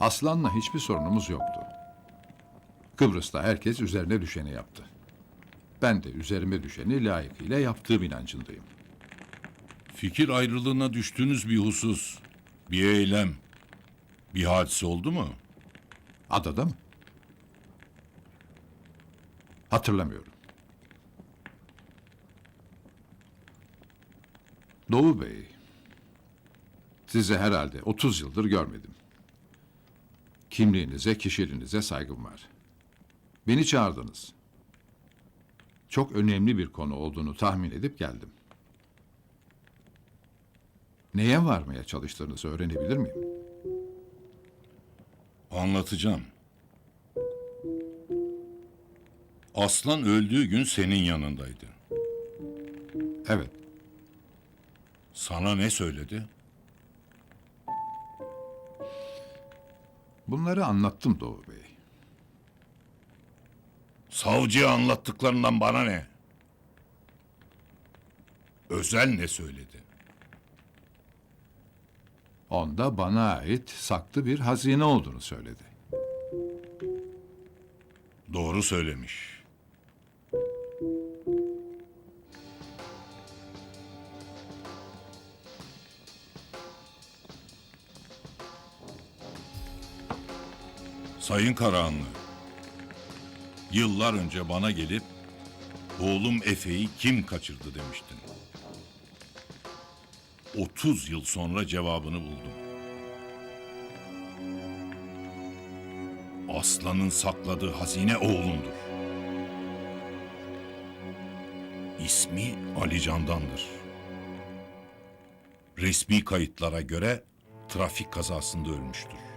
Aslan'la hiçbir sorunumuz yoktu. Kıbrıs'ta herkes üzerine düşeni yaptı. Ben de üzerime düşeni layıkıyla yaptığım inancındayım. Fikir ayrılığına düştüğünüz bir husus, bir eylem, bir hadise oldu mu? Adada mı? Hatırlamıyorum. Doğu Bey, sizi herhalde 30 yıldır görmedim. Kimliğinize, kişiliğinize saygım var. Beni çağırdınız. Çok önemli bir konu olduğunu tahmin edip geldim. Neye varmaya çalıştığınızı öğrenebilir miyim? Anlatacağım. Aslan öldüğü gün senin yanındaydı. Evet, Sana ne söyledi? bunları anlattım Doğu Bey. Savcıya anlattıklarından bana ne? Özel ne söyledi? Onda bana ait saklı bir hazine olduğunu söyledi. Doğru söylemiş. Sayın Karahanlı, yıllar önce bana gelip oğlum Efe'yi kim kaçırdı demiştin. 30 yıl sonra cevabını buldum. Aslanın sakladığı hazine oğlundur. İsmi Ali Candan'dır. Resmi kayıtlara göre trafik kazasında ölmüştür.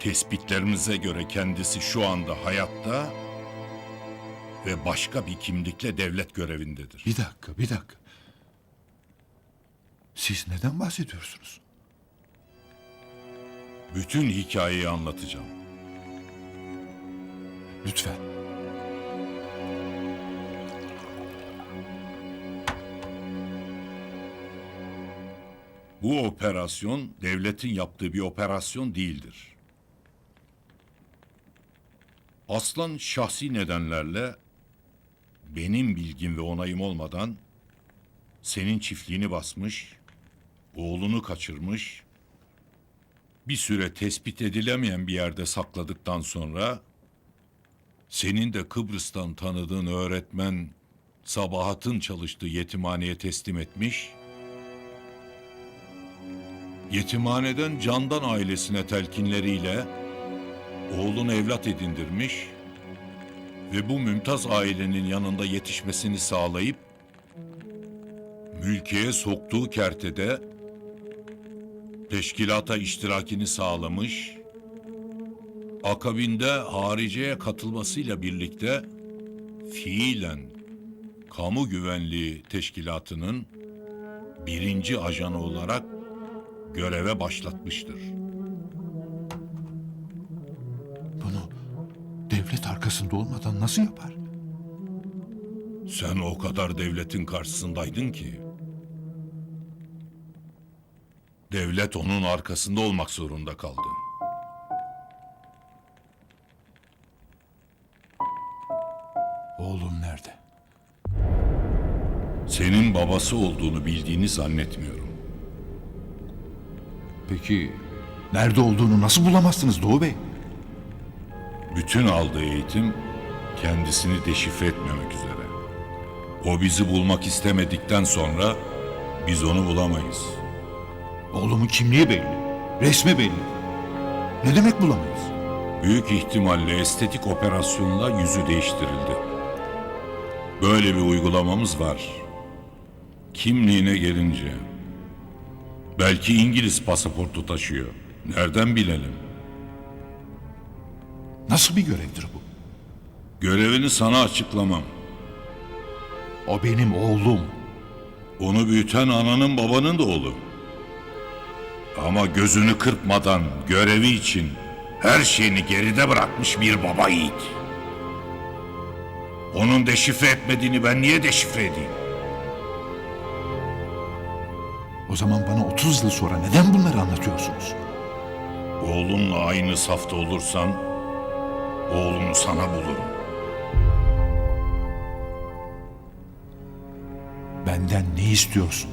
Tespitlerimize göre kendisi şu anda hayatta ve başka bir kimlikle devlet görevindedir. Bir dakika, bir dakika. Siz neden bahsediyorsunuz? Bütün hikayeyi anlatacağım. Lütfen. Bu operasyon devletin yaptığı bir operasyon değildir. Aslan şahsi nedenlerle benim bilgim ve onayım olmadan senin çiftliğini basmış, oğlunu kaçırmış, bir süre tespit edilemeyen bir yerde sakladıktan sonra senin de Kıbrıs'tan tanıdığın öğretmen Sabahat'ın çalıştığı yetimhaneye teslim etmiş, yetimhaneden Candan ailesine telkinleriyle oğlunu evlat edindirmiş ve bu mümtaz ailenin yanında yetişmesini sağlayıp mülkiye soktuğu kertede teşkilata iştirakini sağlamış, akabinde hariceye katılmasıyla birlikte fiilen kamu güvenliği teşkilatının birinci ajanı olarak göreve başlatmıştır. Devlet arkasında olmadan nasıl yapar? Sen o kadar devletin karşısındaydın ki. Devlet onun arkasında olmak zorunda kaldı. Oğlum nerede? Senin babası olduğunu bildiğini zannetmiyorum. Peki nerede olduğunu nasıl bulamazsınız Doğu Bey? Bütün aldığı eğitim kendisini deşifre etmemek üzere. O bizi bulmak istemedikten sonra biz onu bulamayız. Oğlumun kimliği belli. Resmi belli. Ne demek bulamayız? Büyük ihtimalle estetik operasyonla yüzü değiştirildi. Böyle bir uygulamamız var. Kimliğine gelince belki İngiliz pasaportu taşıyor. Nereden bilelim? Nasıl bir görevdir bu? Görevini sana açıklamam. O benim oğlum. Onu büyüten ananın babanın da oğlu. Ama gözünü kırpmadan görevi için her şeyini geride bırakmış bir baba yiğit. Onun deşifre etmediğini ben niye deşifre edeyim? O zaman bana 30 yıl sonra neden bunları anlatıyorsunuz? Oğlunla aynı safta olursan oğlunu sana bulurum. Benden ne istiyorsun?